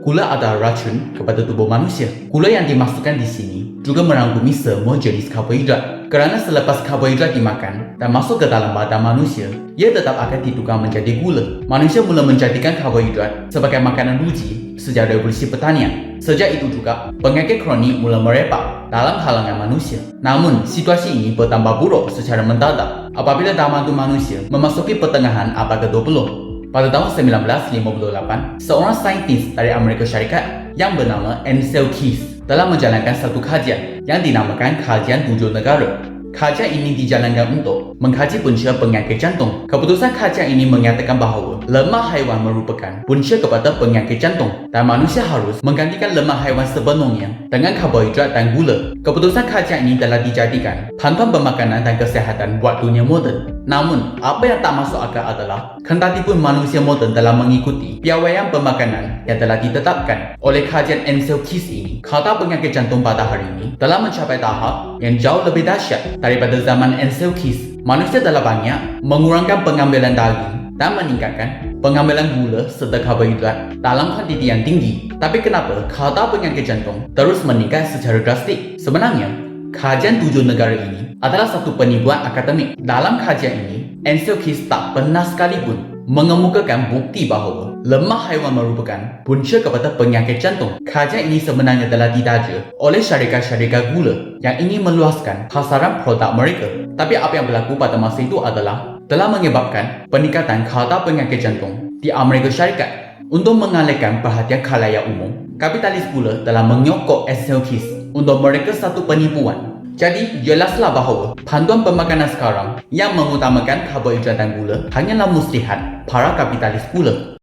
Gula adalah racun kepada tubuh manusia. Gula yang dimasukkan di sini juga merangkumi semua jenis karbohidrat. Kerana selepas karbohidrat dimakan dan masuk ke dalam badan manusia, ia tetap akan ditukar menjadi gula. Manusia mula menjadikan karbohidrat sebagai makanan ruji sejak revolusi pertanian. Sejak itu juga, penyakit kronik mula merebak dalam kalangan manusia. Namun, situasi ini bertambah buruk secara mendadak apabila tamandu manusia memasuki pertengahan abad ke-20. Pada tahun 1958, seorang saintis dari Amerika Syarikat yang bernama Ansel Keys telah menjalankan satu kajian yang dinamakan Kajian Tujuh Negara. Kajian ini dijalankan untuk mengkaji punca penyakit jantung. Keputusan kajian ini menyatakan bahawa lemak haiwan merupakan punca kepada penyakit jantung dan manusia harus menggantikan lemak haiwan sebelumnya dengan karbohidrat dan gula. Keputusan kajian ini telah dijadikan panduan pemakanan dan kesihatan buat dunia moden. Namun, apa yang tak masuk akal adalah kendati pun manusia moden telah mengikuti piawaian pemakanan yang telah ditetapkan oleh kajian Ansel Keys ini, kadar penyakit jantung pada hari ini telah mencapai tahap yang jauh lebih dahsyat daripada zaman Ansel Keys. Manusia telah banyak mengurangkan pengambilan daging dan meningkatkan pengambilan gula serta karbohidrat dalam kuantiti yang tinggi. Tapi kenapa kadar penyakit jantung terus meningkat secara drastik? Sebenarnya, kajian tujuh negara ini adalah satu penipuan akademik. Dalam kajian ini, Ansel Keys tak pernah sekalipun mengemukakan bukti bahawa lemak haiwan merupakan punca kepada penyakit jantung. Kajian ini sebenarnya telah didaja oleh syarikat-syarikat gula yang ingin meluaskan pasaran produk mereka. Tapi apa yang berlaku pada masa itu adalah telah menyebabkan peningkatan kadar penyakit jantung di Amerika Syarikat. Untuk mengalihkan perhatian khalayak umum, kapitalis gula telah menyokok SLKs untuk mereka satu penipuan jadi, jelaslah bahawa panduan pemakanan sekarang yang mengutamakan karbohidrat dan gula hanyalah muslihat para kapitalis gula.